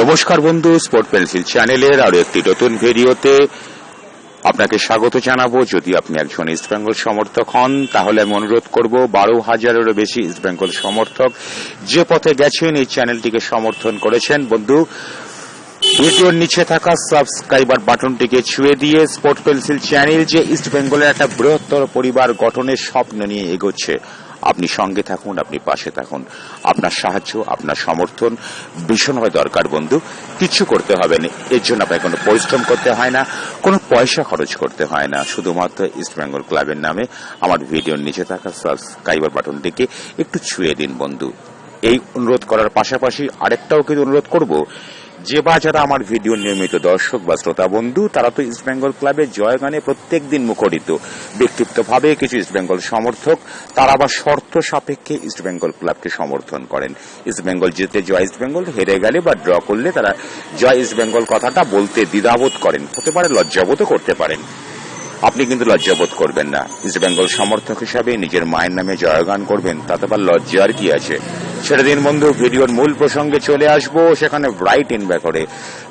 নমস্কার বন্ধু sport pencil চ্যানেলের আরও একটি নতুন ভিডিওতে আপনাকে স্বাগত জানাব। যদি আপনি একজন ইস্টবেঙ্গল সমর্থক হন, তাহলে আমি অনুরোধ করব, বারো হাজারেরও বেশি ইস্টবেঙ্গল সমর্থক যে পথে গেছেন, এই চ্যানেলটিকে সমর্থন করেছেন। বন্ধু, ভিডিওর নিচে থাকা সাবস্ক্রাইবার বাটনটিকে ছুঁয়ে দিয়ে স্পোর্ট পেন্সিল চ্যানেল যে ইস্ট বেঙ্গলের একটা বৃহত্তর পরিবার গঠনের স্বপ্ন নিয়ে এগোচ্ছে আপনি সঙ্গে থাকুন, আপনি পাশে থাকুন। আপনার সাহায্য, আপনার সমর্থন ভীষণভাবে দরকার বন্ধু। কিছু করতে হবে না, এর জন্য আপনাকে কোনো পরিশ্রম করতে হয় না, কোনো পয়সা খরচ করতে হয় না। শুধুমাত্র ইস্ট বেঙ্গল ক্লাবের নামে আমার ভিডিওর নিচে থাকা সাবস্ক্রাইবার বাটনটিকে একটু ছুঁয়ে দিন বন্ধু। এই অনুরোধ করার পাশাপাশি আরেকটাও কিন্তু অনুরোধ করব যে বা যারা আমার ভিডিও নিয়মিত দর্শক বা শ্রোতা বন্ধু, তারা তো ইস্ট বেঙ্গল ক্লাবের জয়গানে প্রত্যেক দিন মুখরিত। ব্যক্তিগতভাবে কিছু ইস্ট বেঙ্গল সমর্থক, তারা আবার শর্ত সাপেক্ষে ইস্ট বেঙ্গল ক্লাবকে সমর্থন করেন। ইস্ট বেঙ্গল জিতে জয় ইস্ট বেঙ্গল হেরে গেলে বা ড্র করলে তারা জয় ইস্ট বেঙ্গল কথাটা বলতে দ্বিধাবোধ করেন। হতে পারে লজ্জাবোধও করতে পারেন। আপনি কিন্তু লজ্জাবোধ করবেন না। ইস্ট বেঙ্গল সমর্থক হিসাবে নিজের মায়ের নামে জয়গান করবেন, তাতে আবার লজ্জার কি আছে? ছেড়ে দিন বন্ধু, ভিডিওর মূল প্রসঙ্গে চলে আসব, সেখানে ব্রাইট ইনভ্যাকরে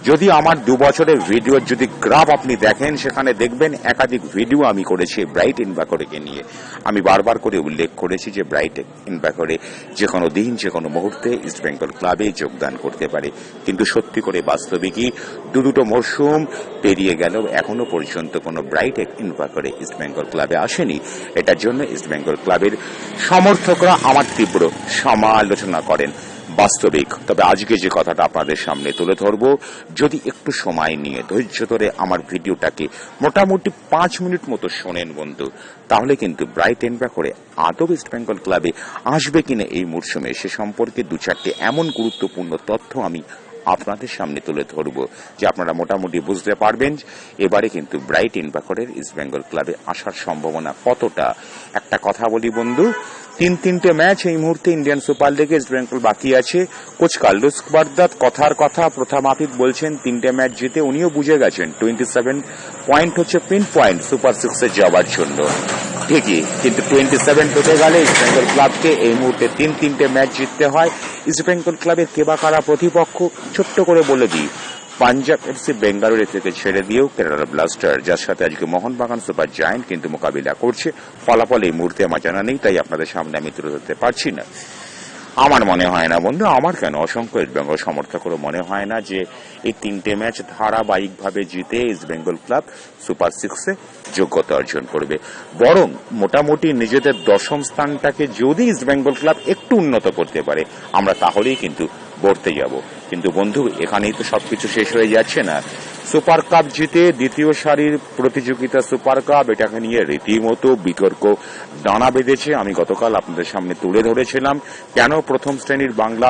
যদি আমার দু বছরের ভিডিওর যদি গ্রাফ আপনি দেখেন, সেখানে দেখবেন একাধিক ভিডিও আমি করেছি ব্রাইট ইনভ্যাকরেকে নিয়ে। আমি বারবার করে উল্লেখ করেছি যে ব্রাইট ইনভ্যাকরে যে কোনো দিন, যে কোনো মুহূর্তে ইস্ট বেঙ্গল ক্লাবে যোগদান করতে পারে। কিন্তু সত্যি করে বাস্তবিকই দু দুটো মরশুম পেরিয়ে গেল, এখনও পর্যন্ত কোনো ব্রাইট ইনভ্যাকরে ইস্ট বেঙ্গল ক্লাবে আসেনি। এটার জন্য ইস্ট বেঙ্গল ক্লাবের সমর্থকরা আমার তীব্র সমালোচনা করেন বাস্তবিক। তবে আজকে যে কথাটা আপনাদের সামনে তুলে ধরব, যদি একটু সময় নিয়ে, ধৈর্য ধরে আমার ভিডিওটাকে মোটামুটি পাঁচ মিনিট মতো শোনেন বন্ধু, তাহলে কিন্তু ব্রাইট এনবা করে আদৌ ইস্ট বেঙ্গল ক্লাবে আসবে কিনা এই মরশুমে সে সম্পর্কে দু চারটে এমন গুরুত্বপূর্ণ তথ্য আমি আপনাদের সামনে তুলে ধরব, যে আপনারা মোটামুটি বুঝতে পারবেন এবারে কিন্তু ব্রাইট ইনবাকরের ইস্ট বেঙ্গল ক্লাবে আসার সম্ভাবনা কতটা। একটা কথা বলি বন্ধু, তিন তিনটে ম্যাচ এই মুহূর্তে ইন্ডিয়ান সুপার লিগে ইস্ট বেঙ্গল বাকি আছে। কোচ কার্লোস বার্দাত কথার কথা প্রথা মাফিক বলছেন, তিনটে ম্যাচ জিতে উনিও বুঝে গেছেন। টোয়েন্টি সেভেন পয়েন্ট হচ্ছে পিন পয়েন্ট সুপার সিক্সে যাওয়ার জন্য। ঠিকই, কিন্তু টোয়েন্টি সেভেন পেতে গেলে ইস্ট বেঙ্গল ক্লাবকে এই মুহূর্তে তিন তিনটে ম্যাচ জিততে হয়। ইস্ট বেঙ্গল ক্লাবের কেবাকারা প্রতিপক্ষ, ছোট্ট করে বলে দিই, পাঞ্জাব এফসি বেঙ্গালুরু থেকে ছেড়ে দিয়েও কেরালা ব্লাস্টার যার সাথে আজকে মোহনবাগান সুপার জায়েন্ট কিন্তু মোকাবিলা করছে। ফলাফল এই মুহূর্তে আমার জানা নেই, তাই আপনাদের সামনে আমি তুলে ধরতে পারছি না। আমার মনে হয় না বন্ধু, আমার কেন? অসংখ্য ইস্ট বেঙ্গল সমর্থকেরও মনে হয় না যে এই তিনটে ম্যাচ ধারাবাহিকভাবে জিতে ইস্ট বেঙ্গল ক্লাব সুপার সিক্সে যোগ্যতা অর্জন করবে। বরং মোটামুটি নিজেদের দশম স্থানটাকে যদি ইস্ট বেঙ্গল ক্লাব একটু উন্নত করতে পারে, আমরা তাহলেই কিন্তু বর্তে যাব। কিন্তু বন্ধু, এখানেই তো সবকিছু শেষ হয়ে যাচ্ছে না। সুপার কাপ জিতে দ্বিতীয় সারির প্রতিযোগিতা সুপার কাপ, এটাকে নিয়ে রীতিমতো বিতর্ক দানা বেঁধেছে। আমি গতকাল আপনাদের সামনে তুলে ধরেছিলাম কেন প্রথম শ্রেণির বাংলা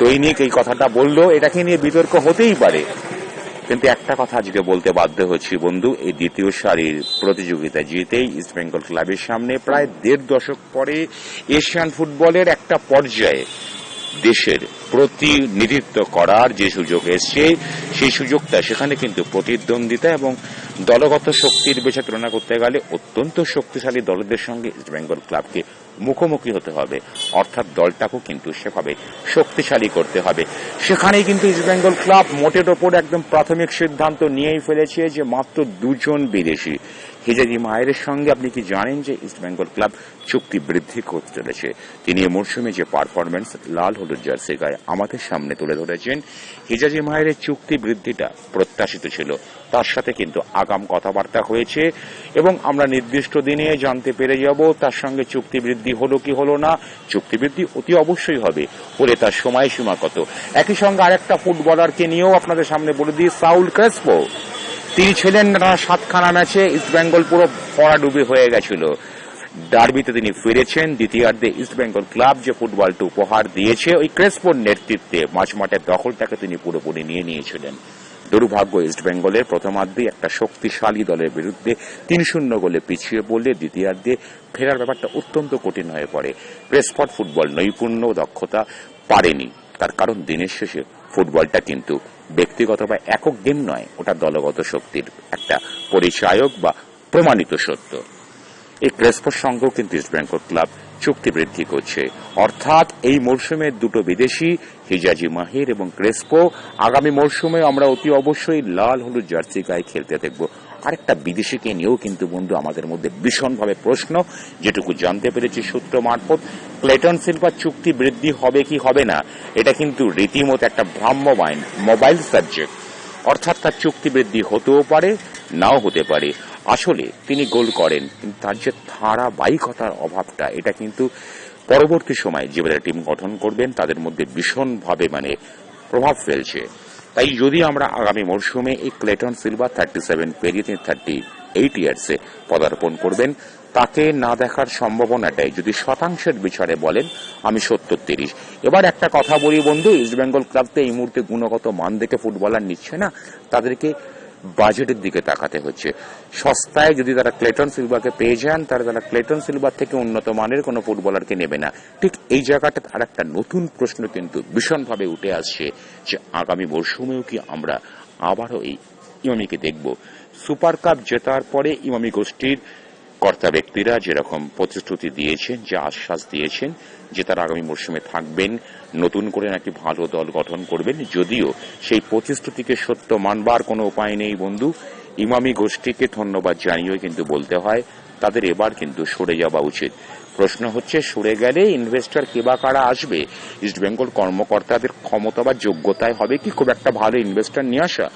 দৈনিক এই কথাটা বলল, এটাকে নিয়ে বিতর্ক হতেই পারে। কিন্তু একটা কথা আজকে বলতে বাধ্য হচ্ছি বন্ধু, এই দ্বিতীয় সারির প্রতিযোগিতা জিতেই ইস্ট বেঙ্গল ক্লাবের সামনে প্রায় দেড় দশক পরে এশিয়ান ফুটবলের একটা পর্যায়ে দেশের প্রতিনিধিত্ব করার যে সুযোগ এসছে, সেই সুযোগটা সেখানে কিন্তু প্রতিদ্বন্দ্বিতা এবং দলগত শক্তির বেছে তুলনা করতে গেলে অত্যন্ত শক্তিশালী দলদের সঙ্গে ইস্ট বেঙ্গল ক্লাবকে মুখোমুখি হতে হবে। অর্থাৎ দলটাকেও কিন্তু সেভাবে শক্তিশালী করতে হবে। সেখানেই কিন্তু ইস্ট বেঙ্গল ক্লাব মোটের ওপর একদম প্রাথমিক সিদ্ধান্ত নিয়েই ফেলেছে যে মাত্র দুজন বিদেশি হিজাজি মায়ের সঙ্গে আপনি কি জানেন যে ইস্ট বেঙ্গল ক্লাব চুক্তি বৃদ্ধি করতে চলেছে? তিনি এ মরশুমে যে পারফরমেন্স লাল হলুদ জার্সি গায়ে আমাদের সামনে তুলে ধরেছেন হিজাজি মায়ের চুক্তি বৃদ্ধিটা প্রত্যাশিত ছিল। তার সাথে কিন্তু আগাম কথাবার্তা হয়েছে এবং আমরা নির্দিষ্ট দিনে জানতে পেরে যাব তার সঙ্গে চুক্তি বৃদ্ধি হলো কি হলো না। চুক্তি বৃদ্ধি অতি অবশ্যই হবে, হলে তার সময়সীমা কত? একই সঙ্গে আরেকটা ফুটবলারকে নিয়েও আপনাদের সামনে বলে দিই, সাউল ক্রেসপো। তিনি ছিলেন না, সাতখানা ম্যাচে ইস্ট বেঙ্গল পুরো পড়াডুবি হয়ে গেছিল। ডার্বিতে তিনি ফিরেছেন, দ্বিতীয়ার্ধে ইস্ট বেঙ্গল ক্লাব যে ফুটবলটা উপহার দিয়েছে, ওই ক্রেসপোর নেতৃত্বে মাঝমাঠের দখলটাকে তিনি পুরোপুরি নিয়ে নিয়েছিলেন। দুর্ভাগ্য, ইস্ট বেঙ্গলের প্রথমার্ধে একটা শক্তিশালী দলের বিরুদ্ধে তিন শূন্য গোলে পিছিয়ে পড়লে দ্বিতীয়ার্ধে ফেরার ব্যাপারটা অত্যন্ত কঠিন হয়ে পড়ে। প্রেসপট ফুটবল নৈপুণ্য দক্ষতা পারেনি। তার কারণ দিনের শেষে ফুটবলটা কিন্তু ব্যক্তিগত বা একক গেম নয়, ওটা দলগত শক্তির একটা পরিচায়ক বা প্রমাণিত সত্য। এই ক্রেসপোর সঙ্গেও কিন্তু ইস্ট বেঙ্গল ক্লাব চুক্তি বৃদ্ধি করছে। অর্থাৎ এই মরশুমে দুটো বিদেশি, হিজাজি মাহির এবং ক্রেসপো আগামী মরশুমে আমরা অতি অবশ্যই লাল হলুদ জার্সি গায়ে খেলতে দেখব। আরেকটা বিদেশিকে নিয়েও কিন্তু বন্ধু আমাদের মধ্যে ভীষণভাবে প্রশ্ন, যেটুকু জানতে পেরেছি সূত্র মারফত, ক্লেটন সিলভার চুক্তি বৃদ্ধি হবে কি হবে না? এটা কিন্তু রীতিমতো একটা ভ্রাম্যমাণ মোবাইল সাবজেক্ট। অর্থাৎ তার চুক্তি বৃদ্ধি হতেও পারে, নাও হতে পারে। আসলে তিনি গোল করেন, কিন্তু তার যে ধারাবাহিকতার অভাবটা, এটা কিন্তু পরবর্তী সময় যে টিম গঠন করবেন, তাদের মধ্যে ভীষণভাবে মানে প্রভাব ফেলছে। তাই যদি আমরা আগামী মরশুমে এই ক্লেটন সিলভা থার্টি সেভেন পেরিয়ে তিনি থার্টি এইট ইয়ার্সে পদার্পণ করবেন, তাকে না দেখার সম্ভাবনাটাই যদি শতাংশের বিচারে বলেন, আমি সত্তর তিরিশ। এবার একটা কথা বলি বন্ধু, ইস্ট বেঙ্গল ক্লাবতে এই মুহূর্তে গুণগত মান দেখে ফুটবলার নিচ্ছে না। তাদেরকে বাজেটের দিকে তাকাতে হচ্ছে। সস্তায় যদি তারা ক্লেটন সিলভাকে পেয়ে যান, তাহলে তারা ক্লেটন সিলভার থেকে উন্নত মানের কোনো ফুটবলারকে নেবে না। ঠিক এই জায়গাটা আর একটা নতুন প্রশ্ন কিন্তু ভীষণভাবে উঠে আসছে যে আগামী মরশুমেও কি আমরা আবারও এই ইমামিকে দেখব। সুপার কাপ জেতার পরে ইমামি গোষ্ঠীর কর্তা ব্যক্তিরা যেরকম প্রতিশ্রুতি দিয়েছেন, যে আশ্বাস দিয়েছেন, যে তারা আগামী মরশুমে থাকবেন, নতুন করে নাকি ভালো দল গঠন করবেন, যদিও সেই প্রতিশ্রুতিকে সত্য মানবার কোনো উপায় নেই বন্ধু। ইমামি গোষ্ঠীকে ধন্যবাদ জানিয়েও কিন্তু বলতে হয়, তাদের এবার কিন্তু সরে যাওয়া উচিত। প্রশ্ন হচ্ছে, সরে গেলে ইনভেস্টর কে বা কারা আসবে? ইস্টবেঙ্গল কর্মকর্তাদের ক্ষমতা বা যোগ্যতায় হবে কি? খুব একটা ভালো ইনভেস্টর নিয়ে আসা।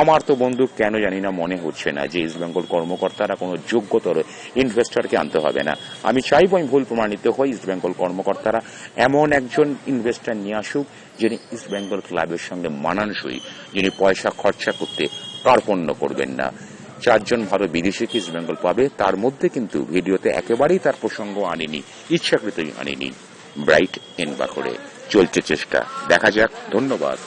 আমার তো বন্ধু, কেন জানি না মনে হচ্ছে না যে ইস্ট বেঙ্গল কর্মকর্তারা কোনো যোগ্যতর ইনভেস্টরকে আনতে হবে না। আমি চাইব আমি ভুল প্রমাণিত হই ইস্ট বেঙ্গল কর্মকর্তারা এমন একজন ইনভেস্টর নিয়ে আসুক, যিনি ইস্ট বেঙ্গল ক্লাবের সঙ্গে মানানসই, যিনি পয়সা খরচা করতে কার্পণ্য করবেন না। চারজন ভালো বিদেশিকে ইস্ট বেঙ্গল পাবে, তার মধ্যে কিন্তু ভিডিওতে একেবারেই তার প্রসঙ্গ আনিনি, ইচ্ছাকৃতই আনিনি। ব্রাইট এনবা করে চলছে চেষ্টা। দেখা যাক, ধন্যবাদ।